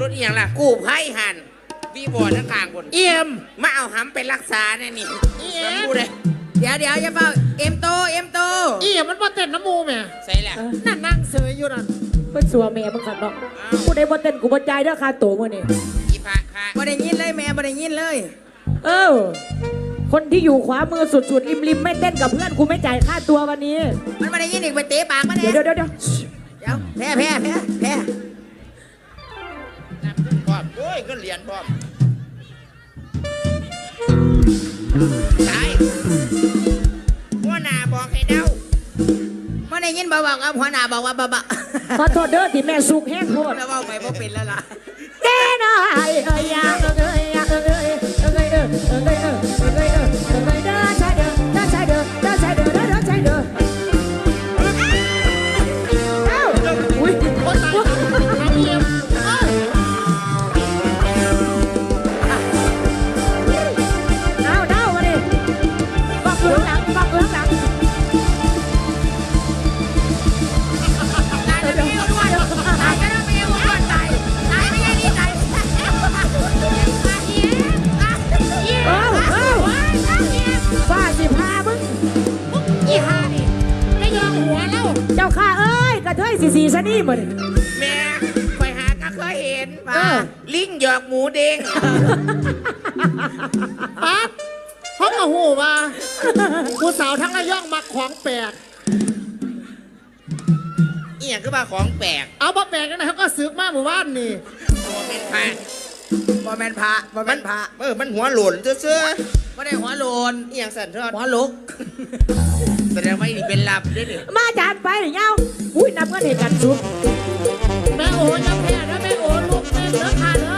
รถอหย่างล่ะ กู้ไพ่หันวีบอทั้งกลางบนเอี่ยม มาเอาหำไปรักษาแน่นี่เอี่ยแล้วมพูดเลยเดี๋ยวเดี๋ยวอย่าเฝ้าเอ็มโตเอ็มโตเอี่ยมมันมาเต้นน้ำมูแม่ใส่แหละนั่นนั่งเสยอยู่นั่นเพิ่นสัวแม่มึงขัดเนาะผู้ใดบ่เต้นกูบ่จ่ายเด้อค่าตัวมื้อนี้อีพระพระบ่ได้ยินเลยแม่บ่ได้ยินเลย เออ คนที่อยู่ขวามือสุดๆริมๆไม่เต้นกับเพื่อนกูไม่จ่ายค่าตัววันนี้ มันบ่ได้ยินอีกไปเตะปากมันเดี๋เนี่ยวยเดี๋ยวเดี๋ยวเดี๋ยวเดี๋ยวแพ้แพ้แพ้แพ้ น้ำขึ้นพร้อมโอ้ยก็เหรียญพร้อมตายหัวหน้าบอกให้เดาบ่ได้ยินบ่บอกครับหัวหน้าบอกว่าบ่บ่ขอโทษเด้อที่แม่สุกแห้งโพดแล้วเว้าไปบ่เป็นแล้วล่ะแน่นอนเอ้ยเอ้ยอยาเอ้ยอยาเอ้ย เทยสีสีซะนี่หมดแม่คอยหาก็เคยเห็นเออลิงหยอกหมูเด้งปั๊บเพราะกระหูว่าผู้สาวทั้งระยองมักของแปลกเอียงคือว่าของแปลกเอาบ่แปลกยังไงเขาก็ซึกมาหมู่บ้านนี่โมเมนพระบ่แม่นพระบ่แม่นพระเออมันหัวหล่นเสื้อ บ่ได้หัวโลนๆเอียงสั่นทอดหัวลุก แสดงว่านี่เป็นลับด้วยเนี่ยมาจานไปเงาอุ้ยนำเงินให้กันสุด แม่โอ้ยำแพ้นะแม่โอ้ลูกแม่เนื้อขาดเลยอ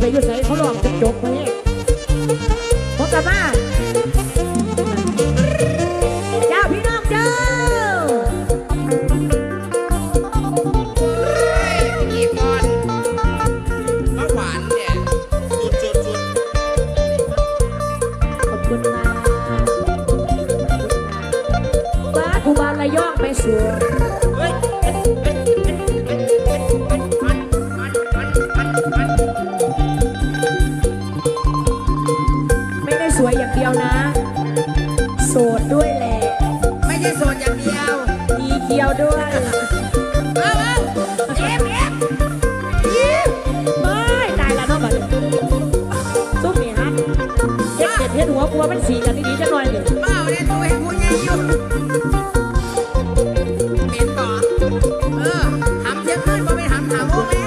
ไปยุ่ใส่เขาลองจะจบไหม สดด้วยแหละ ไม่ใช่โสดอย่างเดียวมีเกียวด้วย เอาเอาเอ็มเอ็มไม่ตายแล้วเนาะบัดนี้ตุ้มนี่ฮะเฮ็ดเด็ดเฮ็ดหัวกลัวมันสีกันดีๆจังหน่อยนี่เปล่าเนี่ยตัวเห็นผู้ใหญ่อยู่เหม็นบ่เออทำเสียขึ้นบ่เป็นทำถามโมแม่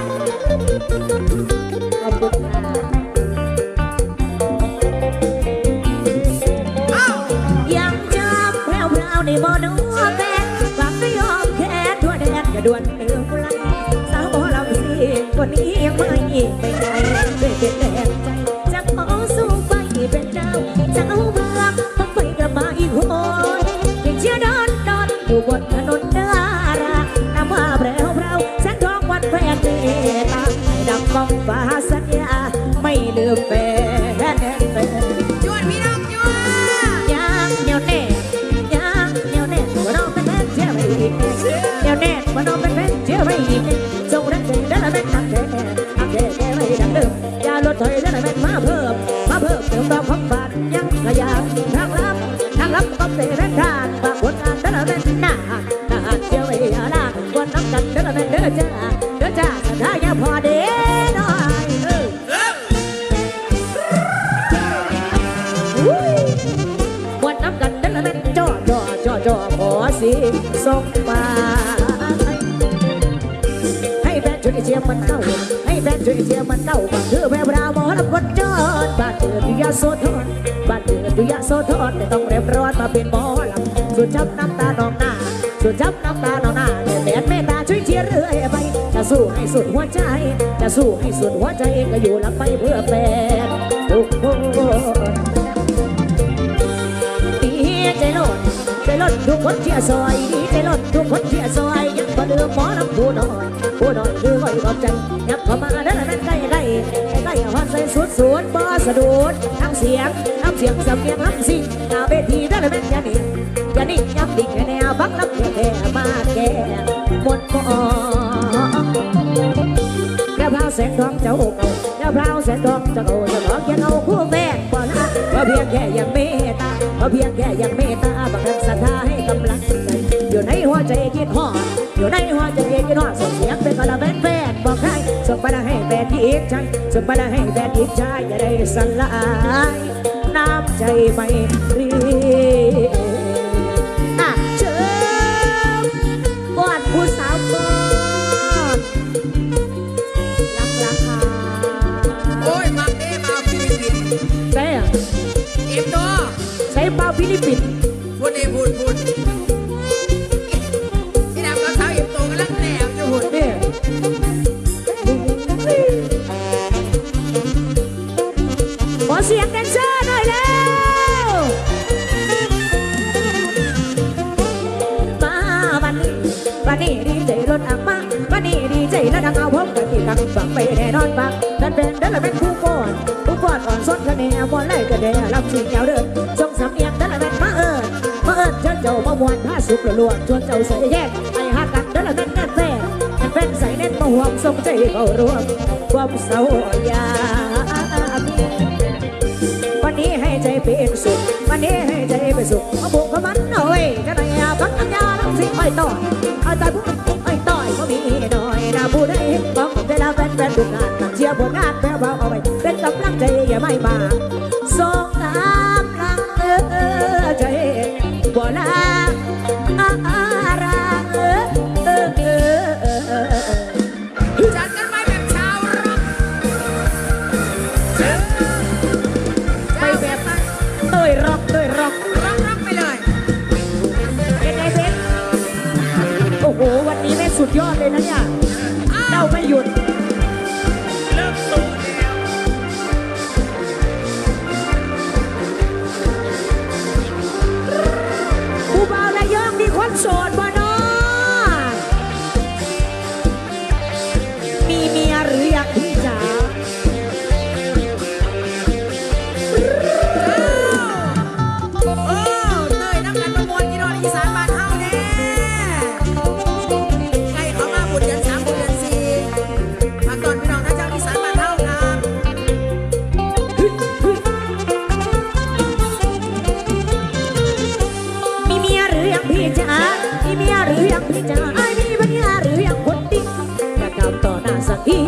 คนนี้ยังไม่ไปไหนด้วยเป็นแรงใจจะขอสู้ไปเป็นเจ้าเจ้าเมืองต้องไปกลับมาอีกคนยังเชื่อดอนดอนอยู่บนถนนดาราน้ำว่าแพรวพราวแสงทองวันแฟนเดตาให้ดังกองฟ้าสัญญาไม่ลืมแฟนแฟนจวนพี่น้องจวนยังเหนียวแน่ยังเหนียวแน่ว่าน้องเป็นแฟนเชื่อไม่อีกเหนียวแน่ว่าน้องเป็นแฟนเชื่อไม่อีกจง ย่าลดถอยได้ละแม่มาเพิ่ม มาเพิ่มเติมดอกของบานยังกระยางทางลับทางลับต้องเตะแม่ทานฝากผลงานได้ละแม่หน้าหน้าเชื่อไม่อาลาวันน้ำกันได้ละแม่เด้อจ้าเด้อจ้าสัญญาอย่าพอเด้น้อยเออเออวันน้ำกันนั่นละแม่นจ่อจ่อจ่อจ่อขอสิส่งมา นช่วยเชียร์มันเต้าให้แฟนช่วยเชียร์มันเต้าบ้านเธอแม่บราวหมอลำคนจอนบ้านเธอดุยาโซทอนบ้านเธอดุยาโซทอนแต่ต้องเรียบร้อยมาเป็นหมอลำสุดช้ำน้ำตาหนองหน้าสุดช้ำน้ำตาหนองหน้าแต่แดดเมตตาช่วยเชียร์เรื่อยไปจะสู้ให้สุดหัวใจ จะสู้ให้สุดหัวใจก็อยู่หลังไปเพื่อแฟนทุกคนดีใจโลดใจโลดทุกคนเชียร์ซอยดีใจโลดทุกคนเชียร์ซอย ยังบ่ลืมหมอน้ำผู้น้อยผู้น้อยคือคอยขอบใจยับเข้ามาเด้อนั่นใกล้ใกล้ใกล้ฮอดใส่สุดสุดบ่สะดุดทั้งเสียงทั้งเสียงสำเนียงทั้งสิ่งหน้าเวทีเด้อนั่นอย่าหนีอย่าหนียับดิ่งแนวบักน้ำแก่มาแก่หมดบ่แก้วพราวแสงทองเจ้าอกเอาแก้วพราวแสงทองเจ้าโอจะขอเขียนเอาคู่แม่บ่ละก็เพียงแค่ยังเมตตาก็เพียงแค่ยังเมตตาบังคับศรัทธาให้กำลังใจอยู่ในหัวใจคิดฮอด อยู่ในหัวใจคิดฮอดส่งเสียงเป็นกระเบนแฟนบอกใครส่งไปให้แฟนที่อีกใจส่งไปให้แฟนอีกใจอย่าได้สลายน้ำใจไม่รี เอาพบกันที่กังฝังไปแน่นอนปักนั่นเป็นนั่นแหละเป็นผู้ก่อนผู้ก่อนอ่อนสดคะแนนบอลไล่กระเดียรับสิ่งเจ้าเดิมทรงสำเนียงนั่นแหละเป็นมาเอิญมาเอิญเชิญเจ้ามามวนผ้าสุกละลวงชวนเจ้าใส่แยกไปหากันนั่นแหละเป็นแน่นแท้แน่นเป็นใส่แน่นมาห่วงทรงใจเขารวมความเศร้ายาวันนี้ให้ใจเป็นสุขวันนี้ให้ใจเป็นสุขเอาบุกกับมันเอาไว้จะไหนอาพักน้ำยาลังสิไปต่อ ผลงานแพ้เบาเอาไว้เป็นกำลังใจอย่าไม่มา หรือยังพี่จ๋าไอ้มีเมียหรือยังคนดีอยากทำต่อหน้าสักที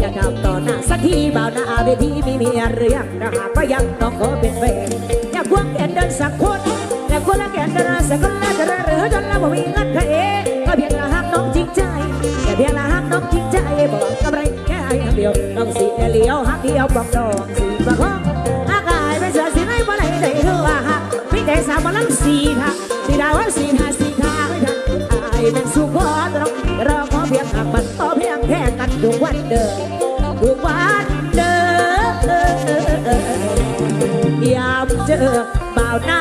อยากทำต่อหน้าสักทีบ่าวหน้าเวทีมีเมียหรือยังถ้าหากว่ายังต้องขอเป็นแฟนอยากควงแขนเดินสักคนอยากควงละแขนเดินสักคนแล้วจะหรือจนแล้วบ่มีเงินใครเองก็เพียงละหักน้องจริงใจแค่เพียงละหักน้องจริงใจบอกกำไรแค่ให้คำเดียวน้องสีเลี้ยวหักเดียวบอกน้อง อายเป็นสุขอตรองรอขอเพียงหักมันต่อเพียงแค่กันทุกวันเดิมทุกวันเดิมยามเจอบ่าวหน้า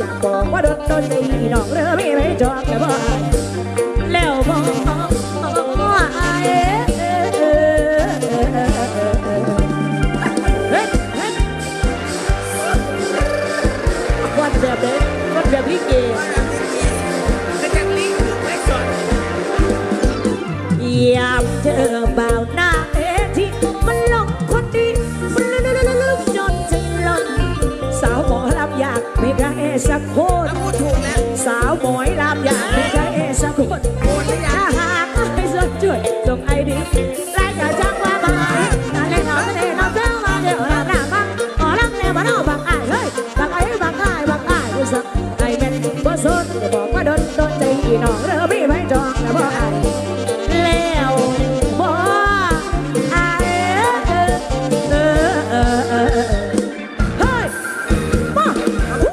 อยากบอกว่าดนโดนใจน้องเรือไม่ไปจอกแต่บ่แล้วบอกว่าไอ้เฮ้ยเฮ้ยวันแบบเด็กวันแบบลิเกแล้วจากลิงก์ไม่สนยามเจอ สักคนแล้วพูดถูกแล้วสาวหมอยลำอยากไม่ได้สักคนโอนหรือยังถ้าหากให้สดช่วยส่งไอดี